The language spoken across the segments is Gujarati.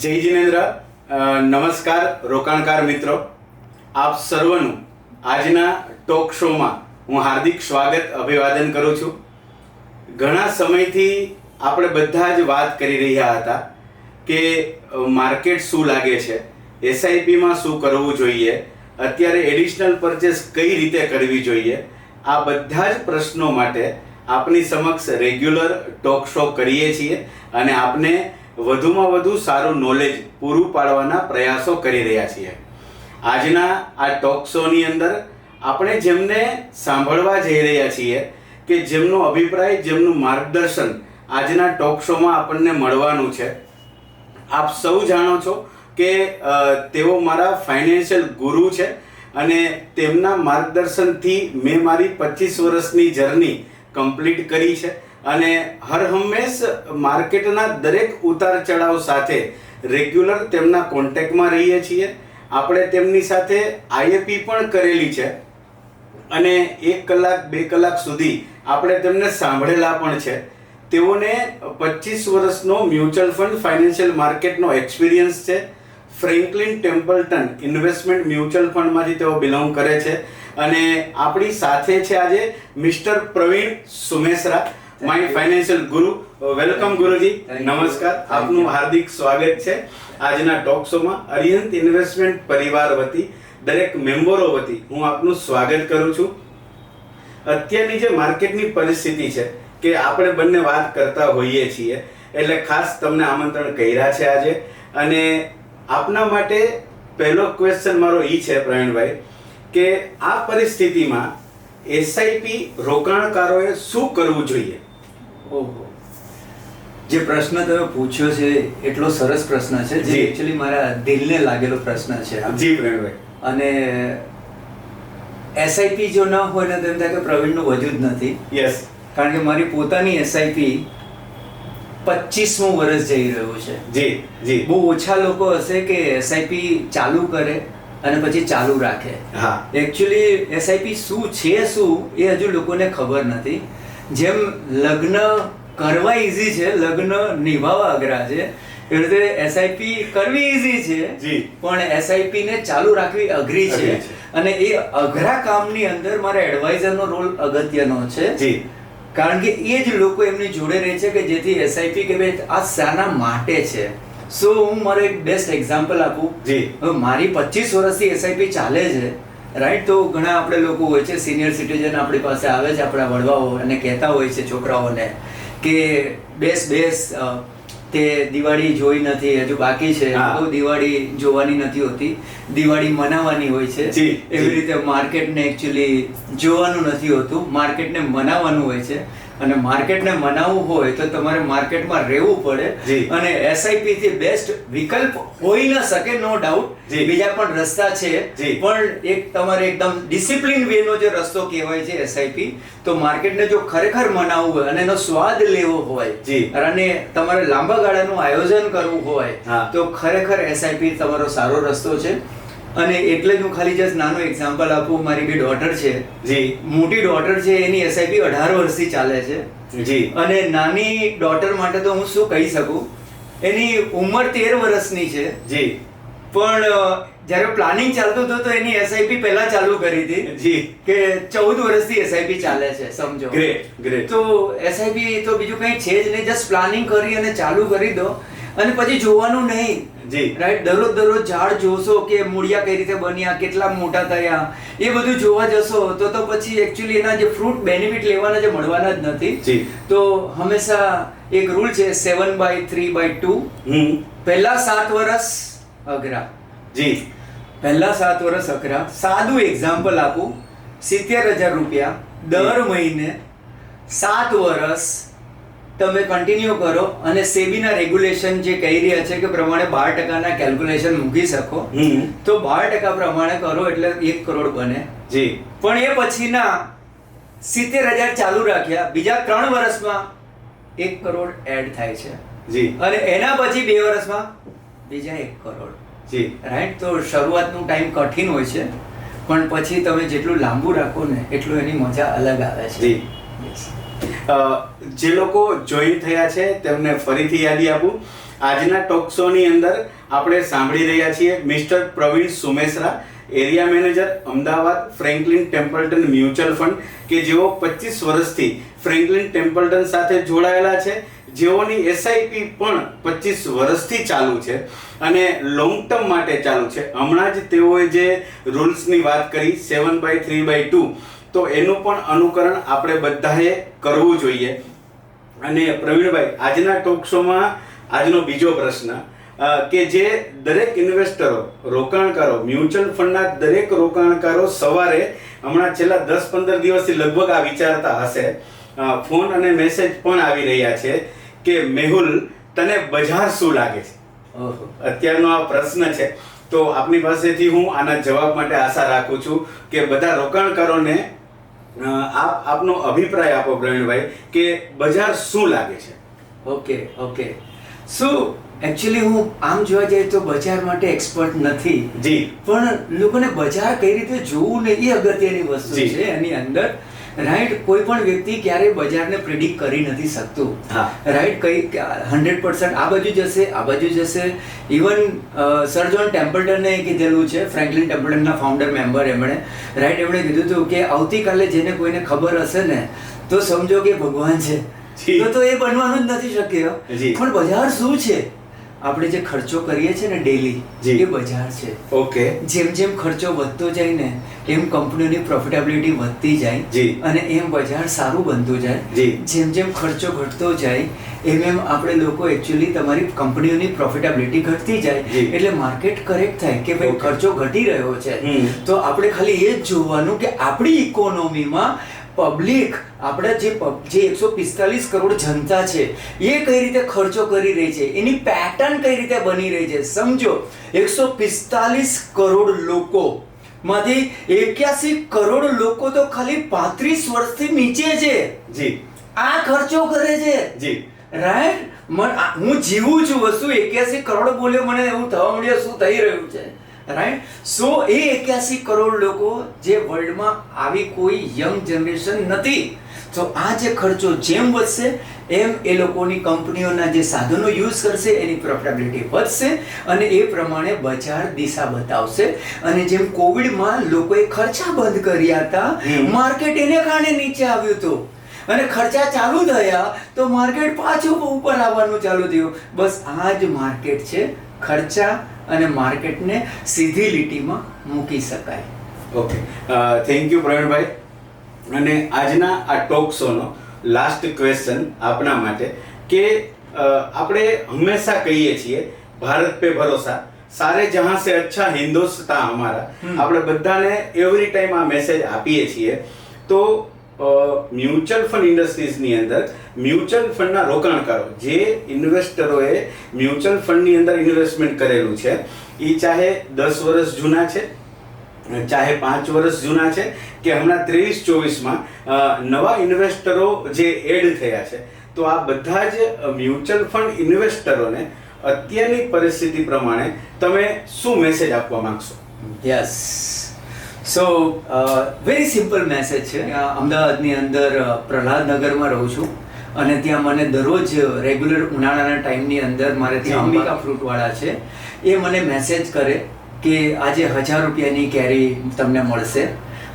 જય જિનેન્દ્ર. નમસ્કાર, રોકાણકાર મિત્રો. આપ સર્વનું આજના ટોક શોમાં હું હાર્દિક સ્વાગત અભિવાદન કરું છું. ઘણા સમયથી આપણે બધા જ વાત કરી રહ્યા હતા કે માર્કેટ શું લાગે છે? એસઆઈપીમાં શું કરવું જોઈએ? અત્યારે એડિશનલ પરચેસ કઈ રીતે કરવી જોઈએ? આ બધા જ પ્રશ્નો માટે આપની સમક્ષ રેગ્યુલર ટોક શો કરીએ છીએ અને આપને વધુમાં વધુ સારું નોલેજ પૂરું પાડવાના પ્રયાસો કરી રહ્યા છીએ. આજના આ ટોક શોની અંદર આપણે જેમને સાંભળવા જઈ રહ્યા છીએ કે જેમનો અભિપ્રાય, જેમનું માર્ગદર્શન આજના ટોક શોમાં આપણને મળવાનું છે, આપ સૌ જાણો છો કે તેઓ મારા ફાઇનાન્શિયલ ગુરુ છે અને તેમના માર્ગદર્શનથી મેં મારી પચીસ વર્ષની જર્ની કમ્પ્લીટ કરી છે. અને હર હંમેશ માર્કેટના દરેક ઉતાર ચઢાવ સાથે રેગ્યુલર તેમના કોન્ટેક્ટમાં રહીએ છીએ. આપણે તેમની સાથે આઈએપી પણ કરેલી છે. અને એક કલાક, બે કલાક સુધી આપણે તેમને સાંભળેલા પણ છે. તેઓને પચીસ વર્ષનો મ્યુચ્યુઅલ ફંડ, ફાઇનાન્શિયલ માર્કેટનો એક્સપિરિયન્સ છે. ફ્રેન્કલિન ટેમ્પલટન ઇન્વેસ્ટમેન્ટ મ્યુચ્યુઅલ ફંડમાંથી તેઓ બિલોંગ કરે છે. અને આપણી સાથે છે આજે mister Praveen Sumesara. My financial guru welcome Guruji નમસ્કાર. આપનું હાર્દિક સ્વાગત છે આજના ટોક શોમાં અરિહંત ઇન્વેસ્ટમેન્ટ પરિવાર વતી દરેક મેમ્બરો વતી હું આપનું સ્વાગત કરું છું. અત્યારની જે માર્કેટની પરિસ્થિતિ છે કે આપણે બંને વાત કરતા હોઈએ છીએ એટલે ખાસ તમને આમંત્રણ કર્યા છે આજે. અને આપના માટે પહેલો ક્વેશ્ચન મારો એ છે પ્રવીણભાઈ કે આ પરિસ્થિતિમાં એસઆઈપી રોકાણકારોએ શું કરવું જોઈએ? જે પ્રશ્ન તમે પૂછ્યો છે એટલો સરસ પ્રશ્ન છે જે. એકચ્યુઅલી મારા દિલને લાગેલો પ્રશ્ન છે. જી પ્રવીણભાઈ અને એસઆઈપી જો ન હોય ને તેમ થાય કે પ્રવીણનું વજૂદ નથી. યસ કારણ કે મારી પોતાની એસઆઈપી પચીસમું વર્ષ જઈ રહ્યું છે. જી જી. બહુ ઓછા લોકો હશે કે એસઆઈપી ચાલુ કરે અને પછી ચાલુ રાખે. હા. એકચ્યુઅલી એસઆઈપી શું છે શું એ હજુ લોકોને ખબર નથી. જેમ લગ્ન કરવા ઈઝી છે લગ્ન નિભાવવા અઘરા છે એવી રીતે એસઆઈપી કરવી ઈઝી છે જી. પણ એસઆઈપી ને ચાલુ રાખવી અઘરી છે. અને એ અઘરા કામની અંદર મારા એડવાઇઝરનો રોલ અગત્યનો છે. જી. કારણ કે એ જ લોકો એમની જોડે રહે છે કે જેથી એસઆઈપી કે ભાઈ આ શાના માટે છે. સો હું મારો એક બેસ્ટ એક્ઝામ્પલ આપું. જી. હવે મારી પચીસ વર્ષથી એસઆઈપી ચાલે છે. રાઈટ તો ઘણા આપણે લોકો હોય છે સિનિયર સિટીઝન આપણી પાસે આવે છે આપણા વડવાઓ અને કહેતા હોય છે છોકરાઓને કે બેસ બેસ તે દિવાળી જોઈ નથી હજુ બાકી છે. તો દિવાળી જોવાની નથી હોતી. દિવાળી મનાવવાની હોય છે. એવી રીતે માર્કેટને એકચ્યુઅલી જોવાનું નથી હોતું. માર્કેટને મનાવવાનું હોય છે. અને માર્કેટને મનાવવું હોય તો તમારે માર્કેટમાં રહેવું પડે. અને એસઆઈપી થી બેસ્ટ વિકલ્પ હોઈ ન શકે નો ડાઉટ. બીજા પણ રસ્તા છે. પણ એક તમારે એકદમ ડિસિપ્લિન વે નો જે રસ્તો કહેવાય છે એસઆઈપી તો માર્કેટને જો ખરેખર મનાવવું હોય અને એનો સ્વાદ લેવો હોય. અને તમારે લાંબા ગાળાનું આયોજન કરવું હોય. તો ખરેખર એસઆઈપી તમારો સારો રસ્તો છે અને એટલે જ હું ખાલી જસ્ટ નાનો એક્ઝામ્પલ આપું. મારી બે ડોટર છે. જી. મોટી ડોટર છે એની એસઆઈપી અઢાર વર્ષથી ચાલે છે. જી. અને નાની ડોટર માટે તો હું શું કહી શકું? એની ઉંમર તેર વર્ષની છે. જી. પણ જ્યારે પ્લાનિંગ ચાલતું હતું તો એની એસઆઈપી પહેલા ચાલુ કરી હતી. જી. કે ચૌદ વર્ષથી એસઆઈપી ચાલે છે સમજો. ગ્રેટ ગ્રેટ તો એસઆઈપી તો બીજું કંઈ છે જ નહીં. જસ્ટ પ્લાનિંગ કરી અને ચાલુ કરી દો. અને પછી જોવાનું નહીં. જી. રાઈટ દરરોજ દરરોજ ઝાડ જોશો કે મૂળિયા કઈ રીતે બન્યા કેટલા મોટા થયા એ બધું જોવા જશો તો તો પછી એકચ્યુઅલી એના જે ફ્રૂટ બેનિફિટ લેવાના જે મળવાના જ નથી. જી. તો હંમેશા એક રૂલ છે seven by three by two પહેલા સાત વર્ષ અઘરા. જી. પહેલા સાત વર્ષ અઘરા. સાદું એક્ઝામ્પલ આપું. સિત્તેર હજાર રૂપિયા દર મહિને સાત વર્ષ તમે કન્ટિન્યુ કરો અને સેબીના રેગ્યુલેશન જે કહી રહ્યા છે કે પ્રમાણે બાર ટકાના કેલ્ક્યુલેશન મૂકી શકો. તો બાર ટકા પ્રમાણે કરો એટલે એક કરોડ બને. જી. પણ એ પછીના સિત્તેર હજાર ચાલુ રાખ્યા. બીજા ત્રણ વર્ષમાં એક કરોડ એડ થાય છે. જી. અને એના પછી બે વર્ષમાં બીજા એક કરોડ. જી. રાઈટ તો શરૂઆતનું ટાઈમ કઠિન હોય છે. પણ પછી તમે જેટલું લાંબુ રાખો ને એટલું એની મજા અલગ આવે છે. જી. જે લોકો જોઈન થયા છે, તેમને ફરીથી યાદી આપું. આજના ટોક શોની અંદર આપણે સાંભળી રહ્યા છીએ mister Praveen Sumesara area manager, Ahmedabad Franklin Templeton mutual fund, કે જેઓ પચીસ વર્ષથી ફ્રેન્કલિન ટેમ્પલ્ટન સાથે જોડાયેલા છે. જેઓની એસઆઈપી પણ પચીસ વર્ષથી ચાલુ છે અને લોંગ ટર્મ માટે ચાલુ છે. હમણાં જ તેઓએ જે રૂલ્સની વાત કરી seven by three by two તો એનું પણ અનુકરણ આપણે બધાએ કરવું જોઈએ. અને પ્રવીણભાઈ આજના ટોક શોમાં આજનો બીજો પ્રશ્ન કે જે દરેક ઇન્વેસ્ટરો રોકાણકારો મ્યુચ્યુઅલ ફંડના દરેક રોકાણકારો સવારે હમણાં છેલ્લા દસ પંદર દિવસથી લગભગ આ વિચારતા હશે. ફોન અને મેસેજ પણ આવી રહ્યા છે કે મેહુલ તને બજાર શું લાગે છે? અત્યારનો આ પ્રશ્ન છે. તો આપની પાસેથી હું આના જવાબ માટે આશા રાખું છું કે બધા રોકાણકારોને આપ આપનો અભિપ્રાય આપો પ્રવીણભાઈ કે બજાર શું લાગે છે? Okay okay. શું એકચ્યુઅલી હું આમ જોવા જઈએ તો બજાર માટે એક્સપર્ટ નથી. જી. પણ લોકોને બજાર કઈ રીતે જોવું ને એ અગત્યની વસ્તુ છે એની અંદર. રાઈટ કોઈ પણ વ્યક્તિ ક્યારેય બજારને પ્રિડિક્ટ કરી નથી શકતું. હા. રાઈટ કઈ હંડ્રેડ પર્સન્ટ આ બાજુ જશે આ બાજુ જશે. ઇવન સર જોન ટેમ્પલ્ટને કીધેલું છે ફ્રેન્કલિન ટેમ્પલ્ટનના ફાઉન્ડર મેમ્બર એમણે. રાઈટ એમણે કીધું હતું કે આવતીકાલે જેને કોઈને ખબર હશે ને તો સમજો કે ભગવાન છે. તો એ બનવાનું જ નથી શક્ય. પણ બજાર શું છે? આપણે જે ખર્ચો કરીએ છીએ ને ડેલી. એ બજાર છે ઓકે જેમ જેમ ખર્ચો વધતો જાય ને એમ કંપનીઓની પ્રોફિટેબિલિટી વધતી જાય. અને એમ બજાર સારું બનતું જાય. જેમ જેમ ખર્ચો ઘટતો જાય એમ એમ આપણે લોકો એકચ્યુઅલી તમારી કંપનીઓની પ્રોફિટેબિલિટી ઘટતી જાય એટલે માર્કેટ કરેક્ટ થાય કે ભાઈ ખર્ચો ઘટી રહ્યો છે. તો આપણે ખાલી એ જ જોવાનું કે આપણી ઇકોનોમીમાં પબ્લિક આપણા જે જે એકસો પિસ્તાલીસ કરોડ જનતા છે એ કઈ રીતે ખર્ચો કરી રહી છે એની પેટર્ન કઈ રીતે બની રહી છે? સમજો એકસો પિસ્તાલીસ કરોડ લોકો માંથી એક્યાસી કરોડ લોકો તો ખાલી પાંત્રીસ વર્ષથી નીચે છે. જી. આ ખર્ચો કરે છે. જી. રાઈટ હું જીવું છું વસ્તુ એક્યાસી કરોડ બોલ્યો મને એવું થવા મળ્યું શું થઈ રહ્યું છે? રાઈટ સો એ એક્યાસી કરોડ લોકો જે વર્લ્ડમાં આવી કોઈ યંગ જનરેશન નથી. તો આ જે ખર્ચો જેમ વધશે એમ એ લોકોની કંપનીઓના જે સાધનો યુઝ કરશે એની પ્રોફિટેબિલિટી વધશે અને એ પ્રમાણે બજાર દિશા બતાવશે. અને જેમ કોવિડમાં લોકોએ ખર્ચા બંધ કર્યા હતા માર્કેટ એને કારણે નીચે આવ્યું હતું. અને ખર્ચા ચાલુ થયા તો માર્કેટ પાછું ઉપર આવવાનું ચાલુ થયું. બસ આ જ માર્કેટ છે ખર્ચા અને માર્કેટને સીધી લીટીમાં મૂકી શકાય. ઓકે થેન્ક યુ પ્રવીણભાઈ. અને આજના આ ટોક શોનો લાસ્ટ ક્વેશ્ચન આપના માટે કે આપણે હંમેશા કહીએ છીએ ભારત પે ભરોસા. સારે જહાં સે અચ્છા હિન્દુસ્તાન અમારા આપણે બધાને એવરી ટાઈમ આ મેસેજ આપીએ છીએ. તો મ્યુચ્યુઅલ ફંડ ઇન્ડસ્ટ્રીઝની અંદર મ્યુચ્યુઅલ ફંડના રોકાણકારો, જે ઇન્વેસ્ટરોએ મ્યુચ્યુઅલ ફંડની અંદર ઇન્વેસ્ટમેન્ટ કરેલું છે, એ ચાહે દસ વર્ષ જૂના છે, ચાહે પાંચ વર્ષ જૂના છે, કે હમણાં ત્રેવીસ ચોવીસમાં નવા ઇન્વેસ્ટરો જે એડ થયા છે, તો આ બધા જ મ્યુચ્યુઅલ ફંડ ઇન્વેસ્ટરોને અત્યારની પરિસ્થિતિ પ્રમાણે તમે શું મેસેજ આપવા માંગશો? Yes so very simple message છે. અમદાવાદની અંદર પ્રહલાદ પ્રહલાદનગરમાં રહું છું. અને ત્યાં મને દરરોજ રેગ્યુલર ઉનાળાના ટાઈમની અંદર મારે ત્યાં. અંબિકા ફ્રૂટવાળા છે. એ મને મેસેજ કરે કે આજે હજાર રૂપિયાની કેરી તમને મળશે.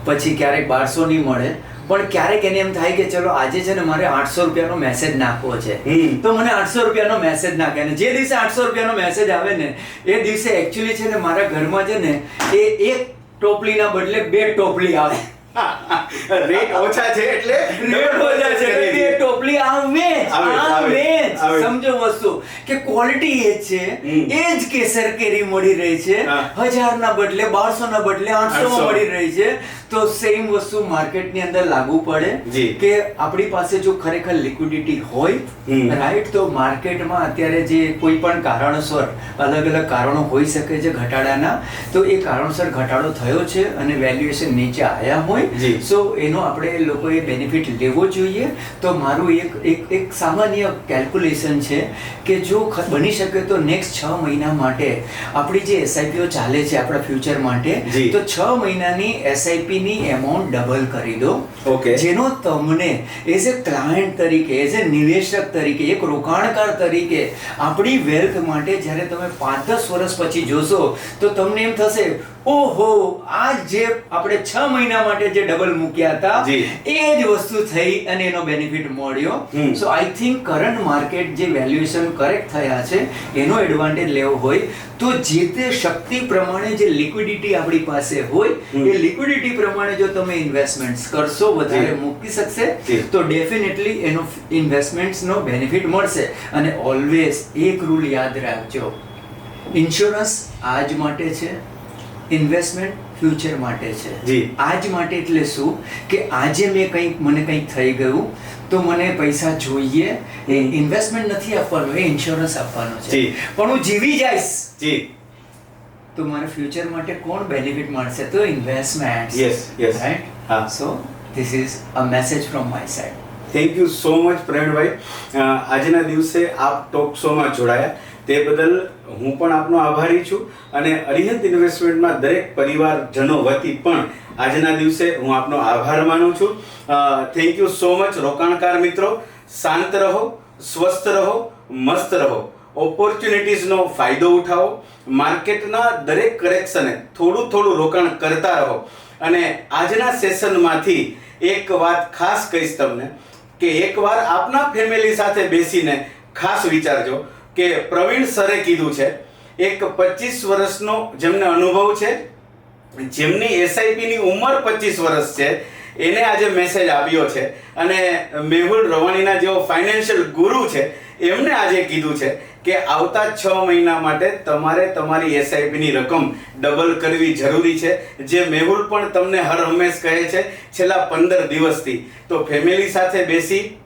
પછી ક્યારેક બારસોની મળે. પણ ક્યારેક એને એમ થાય કે ચલો આજે છે ને મારે આઠસો રૂપિયાનો મેસેજ નાખવો છે. તો મને આઠસો રૂપિયાનો મેસેજ નાખે. અને જે દિવસે આઠસો રૂપિયાનો મેસેજ આવે ને એ દિવસે એકચ્યુઅલી છે ને મારા ઘરમાં છે ને એ એક ટોપલીના બદલે બે ટોપલી આવે. રેટ ઓછા છે એટલે રેટ ઓછા છે એટલે ટોપલી આ મેચ આ જ. સમજો વસ્તુ કે ક્વોલિટી એ છે એ જ કેસર કેરી મળી રહી છે. હજાર ના બદલે બારસો ના બદલે આઠસો. માં મળી રહી છે. તો સેમ વસ્તુ માર્કેટની અંદર લાગુ પડે કે આપણી પાસે જો ખરેખર લિક્વિડિટી હોય રાઈટ તો માર્કેટમાં અત્યારે જે કોઈ પણ કારણોસર અલગ અલગ કારણો હોઈ શકે છે ઘટાડાના. તો એ કારણોસર ઘટાડો થયો છે અને વેલ્યુએશન નીચે આવ્યા હોય. સો એનો આપણે લોકોએ બેનિફિટ લેવો જોઈએ. તો મારું એક એક એક સામાન્ય કેલ્ક્યુલેશન છે કે જો બની શકે તો નેક્સ્ટ છ મહિના માટે આપણી જે એસઆઈપીઓ ચાલે છે આપણા ફ્યુચર માટે તો છ મહિનાની એસઆઈપીની એમાઉન્ટ ડબલ કરી દો. ઓકે. જેનો તમને એઝ એ ક્લાયન્ટ તરીકે એઝ એ નિવેશક તરીકે એક રોકાણકાર તરીકે આપણી વેલ્થ માટે જ્યારે તમે પાંચ દસ વર્ષ પછી જોશો તો તમને એમ થશે ઓહો આ જે આપણે છ મહિના માટે જે ડબલ મૂક્યા હતા એ જ વસ્તુ થઈ અને એનો બેનિફિટ મળ્યો. So I think current market જે વેલ્યુએશન કરેક્ટ થયા છે એનો એડવાન્ટેજ લેવો હોય. તો જે તે શક્તિ પ્રમાણે જે લિક્વિડિટી આપણી પાસે હોય એ લિક્વિડિટી પ્રમાણે જો તમે ઇન્વેસ્ટમેન્ટ્સ કરશો વધારે મૂકી શકશે તો ડેફિનેટલી એનો ઇન્વેસ્ટમેન્ટ્સનો બેનિફિટ મળશે. અને ઓલવેઝ એક રૂલ યાદ રાખજો. ઇન્સ્યોરન્સ આજ માટે છે. ઇન્વેસ્ટમેન્ટ ફ્યુચર માટે છે. જી. આજ માટે એટલે શું? કે આજે મેં કંઈક મને કંઈક થઈ ગયું તો મને પૈસા જોઈએ. એ ઇન્વેસ્ટમેન્ટ નથી આપવાનું એ ઇન્સ્યોરન્સ આપવાનો છે. પણ હું જીવી જઈશ. જી. તો મારે ફ્યુચર માટે કોણ બેનિફિટ મળશે? તો ઇન્વેસ્ટમેન્ટ યસ યસ રાઈટ હા. So this is a message from my side thank you so much Pravinbhai આજના દિવસે આપ ટોક શોમાં જોડાયા. તે બદલ હું પણ આપનો આભારી છું અને અરિહંત ઇન્વેસ્ટમેન્ટમાં દરેક પરિવારજનો વતી પણ આજના દિવસે હું આપનો આભાર માનું છું. થેન્ક યુ સો મચ રોકાણકાર મિત્રો. શાંત રહો, સ્વસ્થ રહો, મસ્ત રહો. ઓપોર્ચ્યુનિટીઝનો ફાયદો ઉઠાવો. માર્કેટના દરેક કરેક્શને થોડું થોડું રોકાણ કરતા રહો. અને આજના સેશનમાંથી એક વાત ખાસ કહીશ તમને કે એકવાર આપના ફેમિલી સાથે બેસીને ખાસ વિચારજો. કે પ્રવીણ સરે કીધું છે, એક પચીસ વર્ષનો જેમને અનુભવ છે, જેમની એસઆઈપી ની ઉંમર પચીસ વર્ષ છે, એને આજે મેસેજ આવ્યો છે. અને મેહુલ રવાણીના જેવો ફાઇનાન્શિયલ ગુરુ છે, એમને આજે કીધું છે કે આવતા છ મહિના માટે તમારે તમારી એસઆઈપી ની રકમ ડબલ કરવી જરૂરી છે. જે મેહુલ પણ તમને હર હંમેશ કહે છે, છેલ્લા પંદર દિવસથી. તો ફેમિલી સાથે બેસી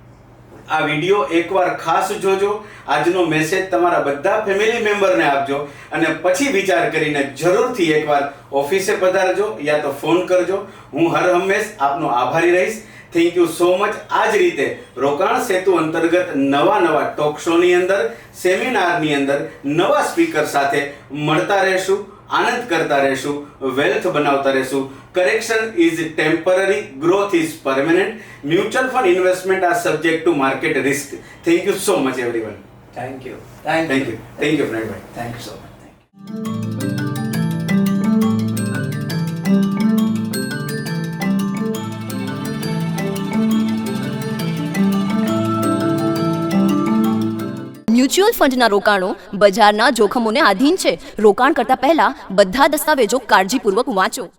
આ વીડિયો એકવાર ખાસ જોજો. આજનો મેસેજ તમારા બધા ફેમિલી મેમ્બરને આપજો અને પછી વિચાર કરીને જરૂરથી એકવાર ઓફિસે પધારજો યા તો ફોન કરજો. હું હર હંમેશ આપનો આભારી રહીશ. થેન્ક યુ સો મચ આ જ રીતે રોકાણ સેતુ અંતર્ગત નવા નવા ટોક શોની અંદર સેમિનારની અંદર નવા સ્પીકર સાથે મળતા રહેશું. આનંદ કરતા રહેશું વેલ્થ બનાવતા રહેશું. Correction is temporary growth is permanent mutual fund investment are subject to market risk thank you so much everyone thank you thank you thank you ફ્રેન્ડભાઈ thank you so much mutual ફંડના રોકાણો બજારના જોખમોને આધીન છે. રોકાણ કરતા પહેલા બધા દસ્તાવેજો કાળજીપૂર્વક વાંચો.